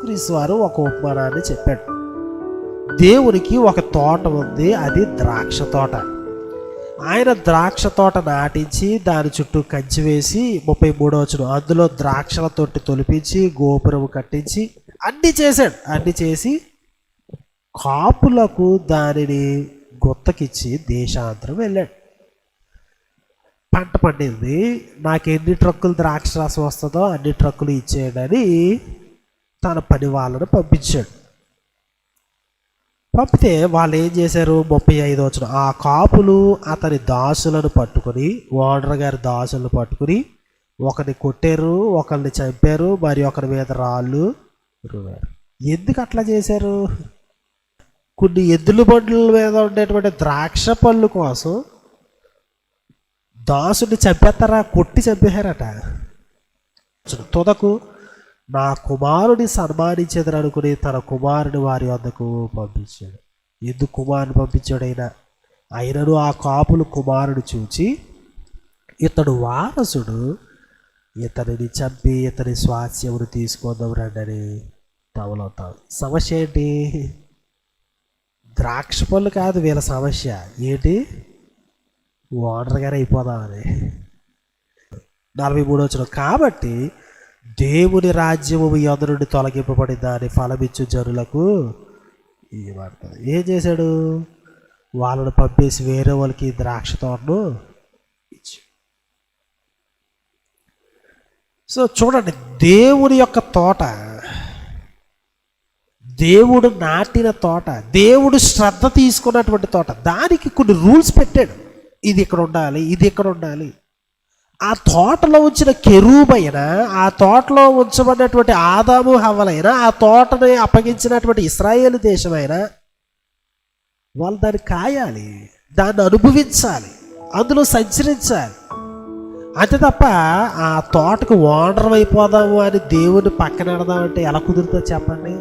క్రీస్తు వారు ఒక ఉపమానాన్ని చెప్పాడు. దేవునికి ఒక తోట ఉంది అది ద్రాక్ష తోట. ఆయన ద్రాక్ష తోట నాటించి దాని చుట్టూ కంచి వేసి ముప్పై మూడో అందులో ద్రాక్షల తొట్టి తొలిపించి గోపురం కట్టించి అన్ని చేశాడు. అన్ని చేసి కాపులకు దానిని గుత్తకిచ్చి దేశాంతరం వెళ్ళాడు. పంట పండింది. నాకు ఎన్ని ట్రక్కులు ద్రాక్ష రసం వస్తుందో అన్ని ట్రక్కులు ఇచ్చేయడని తన పని వాళ్ళను పంపించాడు. పంపితే వాళ్ళు ఏం చేశారు? ముప్పై ఐదు వచ్చిన ఆ కాపులు అతని దాసులను పట్టుకొని ఓనర్ గారి దాసులను పట్టుకుని ఒకరిని కొట్టారు ఒకరిని చంపారు మరి ఒకరి మీద రాళ్ళు రువారు. ఎందుకు అట్లా చేశారు? కొన్ని ఎద్దుల బండ్ల మీద ఉండేటువంటి ద్రాక్ష పళ్ళు కోసం దాసుని చంపేస్తారా? కొట్టి చంపేశారట. తుదకు నా కుమారుని సన్మానించేదని అనుకుని తన కుమారుని వారి వద్దకు పంపించాడు. ఎందుకు కుమారుని పంపించాడు అయినను ఆ కాపులు కుమారుడు చూచి ఇతడు వారసుడు ఇతనిని చంపి ఇతని స్వాస్యమును తీసుకుందాం రండి తమలవుతాం సమస్య ఏంటి? ద్రాక్ష పళ్ళు కాదు వీళ్ళ సమస్య. ఏంటి? ఓనర్ గారు అయిపోదామని నలభై మూడు వచ్చిన కాబట్టి దేవుని రాజ్యము మీ నుండి తొలగింపబడి దాని ఫలమిచ్చు జనులకు ఇవ్వబడుతుంది ఏం చేశాడు? వాళ్ళని పంపేసి వేరే వాళ్ళకి ద్రాక్ష తోటను ఇచ్చి. సో చూడండి దేవుని యొక్క తోట దేవుడు నాటిన తోట దేవుడు శ్రద్ధ తీసుకున్నటువంటి తోట దానికి కొన్ని రూల్స్ పెట్టాడు. ఇది ఇక్కడ ఉండాలి ఇది ఇక్కడ ఉండాలి. ఆ తోటలో ఉంచిన కెరూబైన ఆ తోటలో ఉంచబడినటువంటి ఆదాము హవలైనా ఆ తోటని అప్పగించినటువంటి ఇస్రాయేల్ దేశమైనా వాళ్ళు దాన్ని కాయాలి దాన్ని అనుభవించాలి అందులో సంచరించాలి. అంతే తప్ప ఆ తోటకు ఓనర్ అయిపోదాము అని దేవుని పక్కన పెడదామంటే ఎలా కుదురుతుందో చెప్పండి.